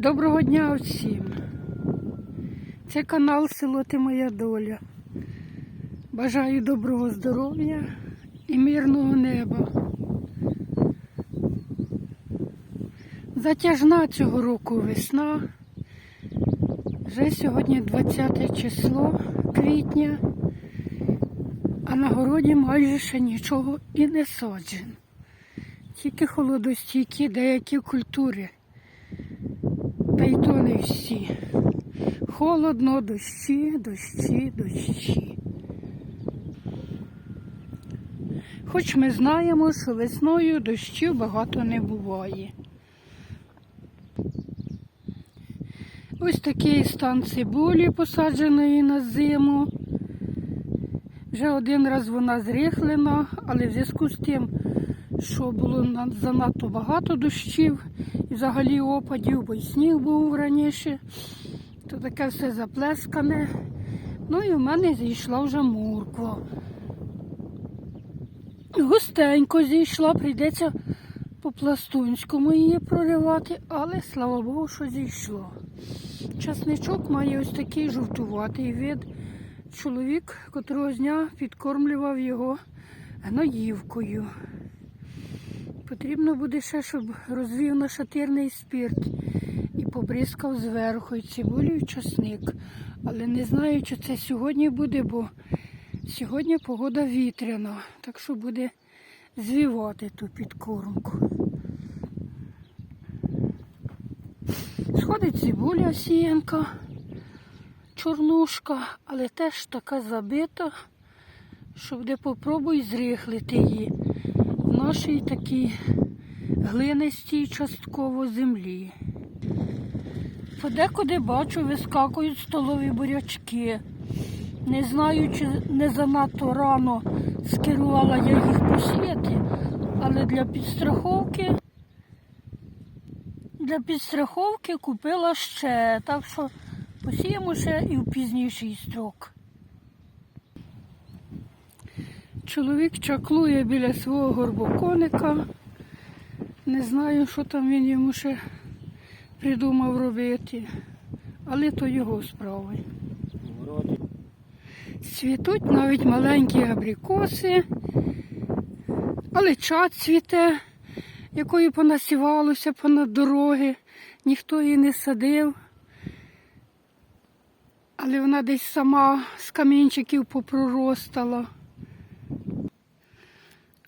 Доброго дня всім. Це канал Село Ти Моя Доля. Бажаю доброго здоров'я і мирного неба. Затяжна цього року весна. Вже сьогодні 20 число квітня, а на городі майже ще нічого і не саджено. Тільки холодостійкі деякі культури. Та й то не всі. Холодно, дощі, дощі, дощі. Хоч ми знаємо, що весною дощів багато не буває. Ось такий стан цибулі, посадженої на зиму. Вже один раз вона зрихлена, але в зв'язку з тим, що було занадто багато дощів і взагалі опадів, бо й сніг був раніше, то таке все заплескане. Ну і в мене зійшла вже морква. Густенько зійшла, прийдеться по-пластунському її проривати, але слава Богу, що зійшло. Часничок має ось такий жовтуватий вид. Чоловік, котрого дня підкормлював його гноївкою. Потрібно буде ще, щоб розвів нашатирний спирт і побризкав зверху і цибулю і часник. Але не знаю, чи це сьогодні буде, бо сьогодні погода вітряна, так що буде звівати ту підкормку. Сходить цибуля сіянка, чорнушка, але теж така забита, що де попробуй зрихлити її нашій такій глинистій частково землі. Подекуди бачу, вискакують столові бурячки. Не знаю, чи не занадто рано скерувала я їх посіяти, але для підстраховки для підстраховки купила ще, так що посіємо ще і в пізніший строк. Чоловік чаклує біля свого горбоконика. Не знаю, що там він йому ще придумав робити, але то його справи. Цвітуть навіть маленькі абрикоси, але чад цвіте, якою понасівалося понад дороги, ніхто її не садив. Але вона десь сама з камінчиків попроростала.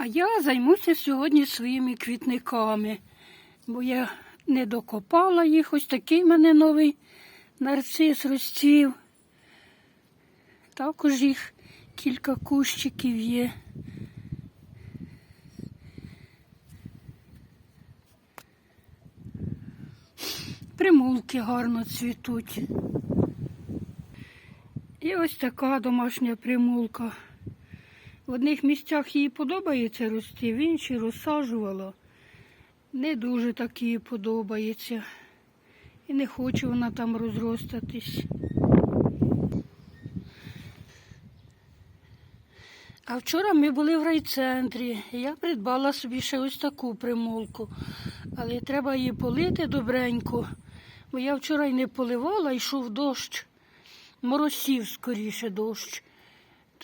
А я займуся сьогодні своїми квітниками, бо я не докопала їх. Ось такий в мене новий нарцис розцвів. Також їх кілька кущиків є. Примулки гарно цвітуть. І ось така домашня примулка. В одних місцях їй подобається рости, в інші розсаджувала. Не дуже так їй подобається. І не хоче вона там розростатись. А вчора ми були в райцентрі, і я придбала собі ще ось таку примулку. Але треба її полити добренько, бо я вчора й не поливала, йшов дощ, моросів скоріше дощ.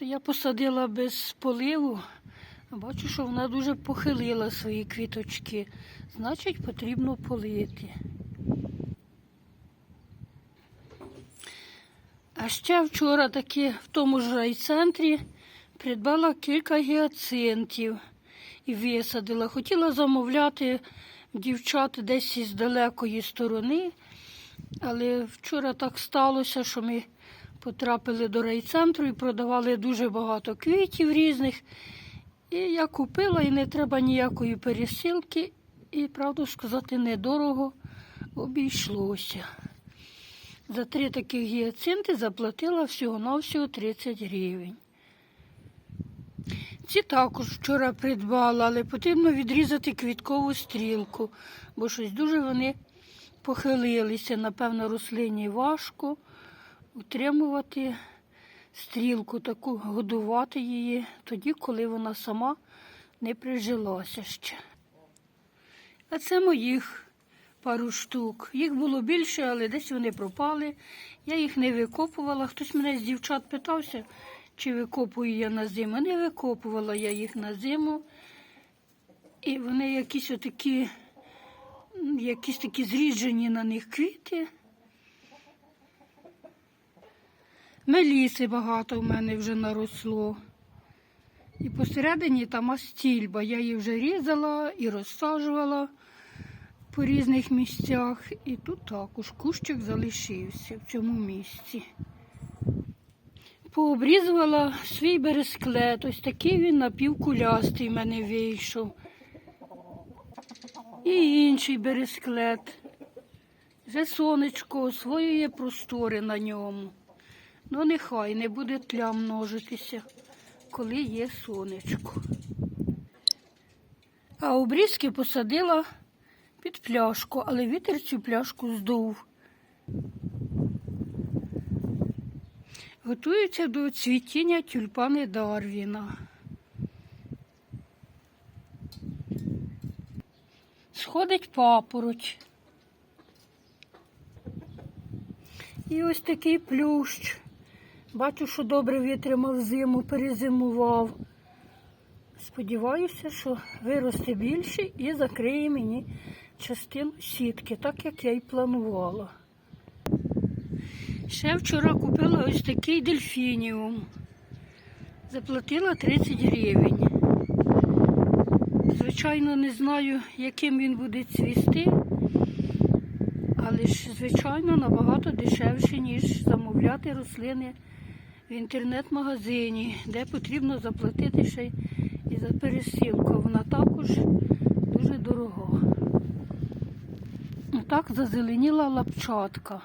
Я посадила без поливу, бачу, що вона дуже похилила свої квіточки. Значить, потрібно полити. А ще вчора таки в тому ж райцентрі придбала кілька гіацинтів і висадила. Хотіла замовляти дівчат десь із далекої сторони, але вчора так сталося, що ми потрапили до райцентру і продавали дуже багато квітів різних. І я купила і не треба ніякої пересилки. І, правду сказати, недорого обійшлося. За три таких гіацинти заплатила всього-навсього 30 гривень. Ці також вчора придбала, але потрібно відрізати квіткову стрілку, бо щось дуже вони похилилися. Напевно, рослині важко утримувати стрілку, таку годувати її тоді, коли вона сама не прижилася ще. А це моїх пару штук. Їх було більше, але десь вони пропали. Я їх не викопувала. Хтось мене з дівчат питався, чи викопую я на зиму. Не викопувала я їх на зиму. І вони якісь отакі, якісь такі зріджені на них квіти. Меліси багато в мене вже наросло. І посередині там астільба. Я її вже різала і розсаджувала по різних місцях. І тут також кущик залишився в цьому місці. Пообрізувала свій бересклет. Ось такий він напівкулястий в мене вийшов. І інший бересклет. Вже сонечко освоює простори на ньому. Ну, нехай не буде тля множитися, коли є сонечко. А обрізки посадила під пляшку, але вітер цю пляшку здув. Готуються до цвітіння тюльпани Дарвіна. Сходить папороть. І ось такий плющ. Бачу, що добре витримав зиму, перезимував. Сподіваюся, що виросте більше і закриє мені частину сітки, так як я й планувала. Ще вчора купила ось такий дельфініум. Заплатила 30 гривень. Звичайно, не знаю, яким він буде цвісти, але ж, звичайно, набагато дешевше, ніж замовляти рослини в інтернет-магазині, де потрібно заплатити ще і за пересилку. Вона також дуже дорога. Так зазеленіла лапчатка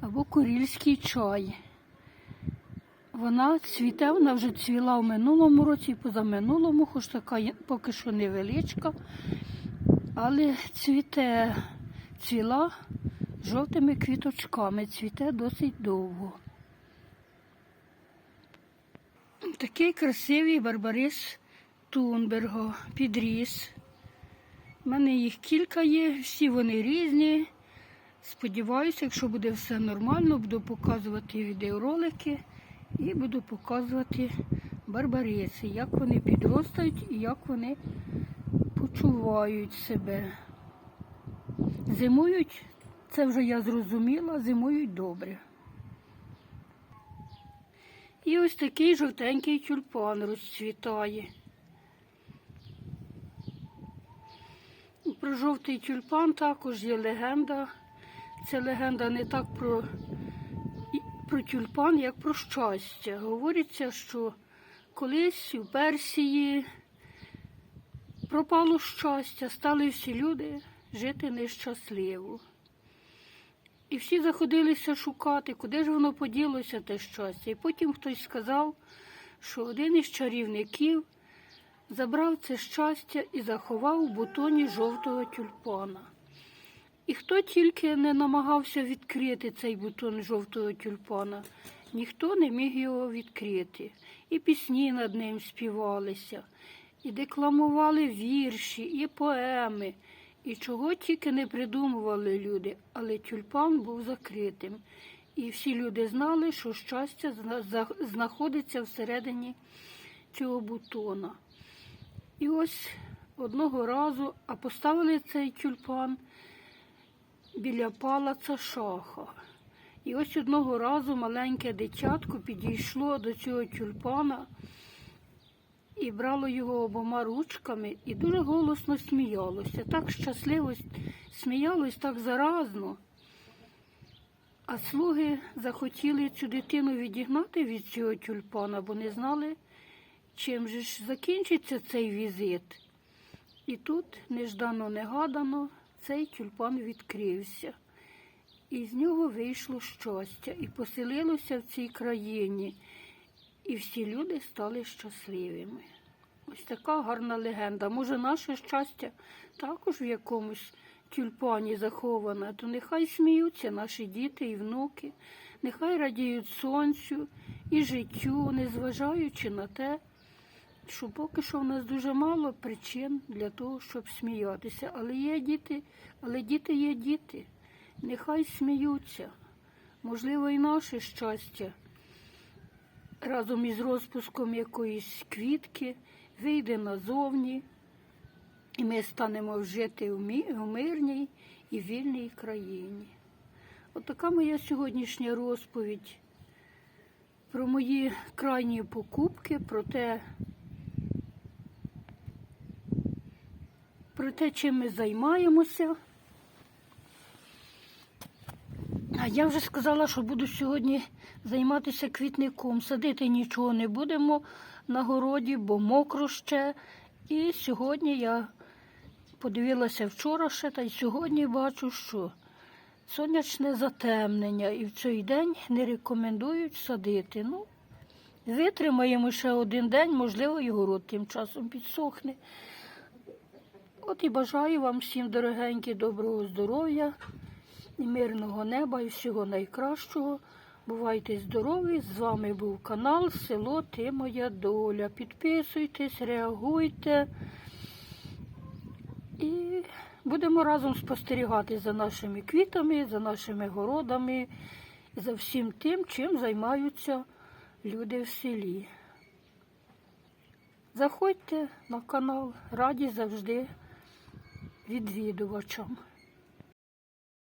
або курільський чай. Вона цвіте, вона вже цвіла в минулому році позаминулому, хоч така поки що невеличка, але цвіте, цвіла жовтими квіточками, цвіте досить довго. Такий красивий барбарис Тунберго підріс. У мене їх кілька є, всі вони різні. Сподіваюся, якщо буде все нормально, буду показувати відеоролики і буду показувати барбариси, як вони підростають і як вони почувають себе. Зимують, це вже я зрозуміла, зимують добре. І ось такий жовтенький тюльпан розцвітає. Про жовтий тюльпан також є легенда. Це легенда не так про, про тюльпан, як про щастя. Говориться, що колись у Персії пропало щастя, стали всі люди жити нещасливо. І всі заходилися шукати, куди ж воно поділося, те щастя. І потім хтось сказав, що один із чарівників забрав це щастя і заховав у бутоні жовтого тюльпана. І хто тільки не намагався відкрити цей бутон жовтого тюльпана, ніхто не міг його відкрити. І пісні над ним співалися, і декламували вірші, і поеми, і чого тільки не придумували люди, але тюльпан був закритим. І всі люди знали, що щастя зна- знаходиться всередині цього бутона. І ось одного разу, а поставили цей тюльпан біля палаца шаха. І ось одного разу маленьке дитятко підійшло до цього тюльпана і брало його обома ручками і дуже голосно сміялося. Так щасливо сміялось, так заразно. А слуги захотіли цю дитину відігнати від цього тюльпана, бо не знали, чим же ж закінчиться цей візит. І тут неждано негадано цей тюльпан відкрився. І з нього вийшло щастя і поселилося в цій країні. І всі люди стали щасливими. Ось така гарна легенда. Може, наше щастя також в якомусь тюльпані заховане, то нехай сміються наші діти і внуки, нехай радіють сонцю і життю, незважаючи на те, що поки що в нас дуже мало причин для того, щоб сміятися. Але є діти, але діти є діти. Нехай сміються. Можливо, і наше щастя разом із розпуском якоїсь квітки вийде назовні, і ми станемо жити в мирній і вільній країні. Отака моя сьогоднішня розповідь про мої крайні покупки, про те, про те, чим ми займаємося. А я вже сказала, що буду сьогодні займатися квітником. Садити нічого не будемо на городі, бо мокро ще. І сьогодні я подивилася вчора ще, та й сьогодні бачу, що сонячне затемнення і в цей день не рекомендують садити. Ну, витримаємо ще один день, можливо, і город тим часом підсохне. От і бажаю вам всім дорогенькі, доброго здоров'я і мирного неба і всього найкращого. Бувайте здорові! З вами був канал Село Ти Моя Доля. Підписуйтесь, реагуйте. І будемо разом спостерігати за нашими квітами, за нашими городами, за всім тим, чим займаються люди в селі. Заходьте на канал, раді завжди відвідувачам.